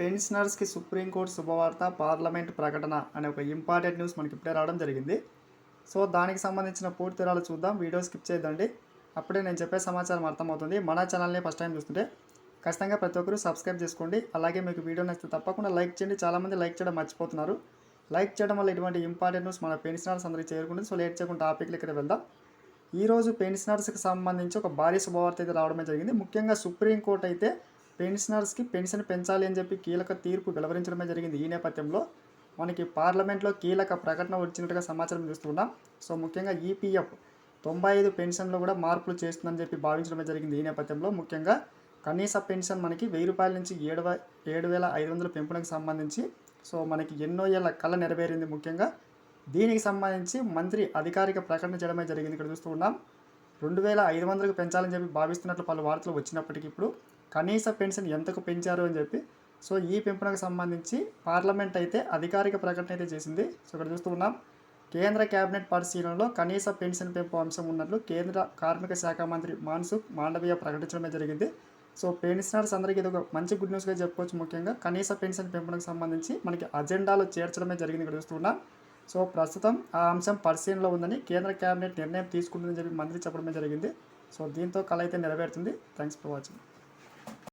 పెన్షనర్స్కి supreme court శుభవార్త parliament ప్రకటన అనే ఒక ఇంపార్టెంట్ న్యూస్ మనకి ఇప్పుడే రావడం జరిగింది. సో దానికి సంబంధించిన పూర్తి వివరాలు చూద్దాం. వీడియో స్కిప్ చేయదండి అప్పుడే నేను చెప్పే సమాచారం అర్థమవుతుంది. మన ఛానల్ని ఫస్ట్ టైం చూస్తుంటే ఖచ్చితంగా ప్రతి ఒక్కరూ సబ్స్క్రైబ్ చేసుకోండి. అలాగే మీకు వీడియో నచ్చితే తప్పకుండా లైక్ చేయండి. చాలామంది లైక్ చేయడం మర్చిపోతున్నారు. లైక్ చేయడం వల్ల ఇటువంటి ఇంపార్టెంట్ న్యూస్ మన పెన్షనర్స్ అందరికీ చేరుకుంటుంది. సో లేట్ చేయకుండా టాపిక్లు ఇక్కడ వెళ్దాం. ఈరోజు పెన్షనర్స్కి సంబంధించి ఒక భారీ శుభవార్త అయితే రావడమే జరిగింది. ముఖ్యంగా సుప్రీంకోర్టు అయితే పెన్షనర్స్కి పెన్షన్ పెంచాలి అని చెప్పి కీలక తీర్పు వెలువరించడమే జరిగింది. ఈ నేపథ్యంలో మనకి పార్లమెంట్లో కీలక ప్రకటన వచ్చినట్టుగా సమాచారం చూస్తున్నాం సో ముఖ్యంగా ఈపీఎఫ్ తొంభై ఐదు పెన్షన్లో కూడా మార్పులు చేస్తుందని చెప్పి భావించడమే జరిగింది. ఈ నేపథ్యంలో ముఖ్యంగా కనీస పెన్షన్ మనకి వెయ్యి రూపాయల నుంచి ఏడు ఏడు వేల ఐదు వందల పెంపునకు సంబంధించి సో మనకి ఎన్నో ఏళ్ళ కళ నెరవేరింది ముఖ్యంగా. దీనికి సంబంధించి మంత్రి అధికారిక ప్రకటన చేయడమే జరిగింది. ఇక్కడ చూస్తూ ఉన్నాం. రెండు వేల ఐదు వందలకు పెంచాలని చెప్పి భావిస్తున్నట్లు పలు వార్తలు వచ్చినప్పటికీ ఇప్పుడు కనీస పెన్షన్ ఎంతకు పెంచారు అని చెప్పి సో ఈ పెంపునకు సంబంధించి పార్లమెంట్ అయితే అధికారిక ప్రకటన అయితే చేసింది. సో ఇక్కడ చూస్తూ ఉన్నాం. కేంద్ర కేబినెట్ పరిశీలనలో కనీస పెన్షన్ పెంపు అంశం ఉన్నట్లు కేంద్ర కార్మిక శాఖ మంత్రి మాన్సుఖ్ మాండవీయ ప్రకటించడమే జరిగింది. సో పెన్షనర్స్ అందరికీ ఇది ఒక మంచి గుడ్ న్యూస్గా చెప్పుకోవచ్చు ముఖ్యంగా. కనీస పెన్షన్ పెంపునకు సంబంధించి మనకి అజెండాలో చేర్చడమే జరిగింది ఇక్కడ చూస్తున్నాం సో ప్రస్తుతం ఆ అంశం పరిశీలనలో ఉందని కేంద్ర కేబినెట్ నిర్ణయం తీసుకుంటుందని చెప్పి మంత్రి చెప్పడమే జరిగింది. సో దీంతో కళ అయితే నెరవేరుతుంది. Thanks for watching.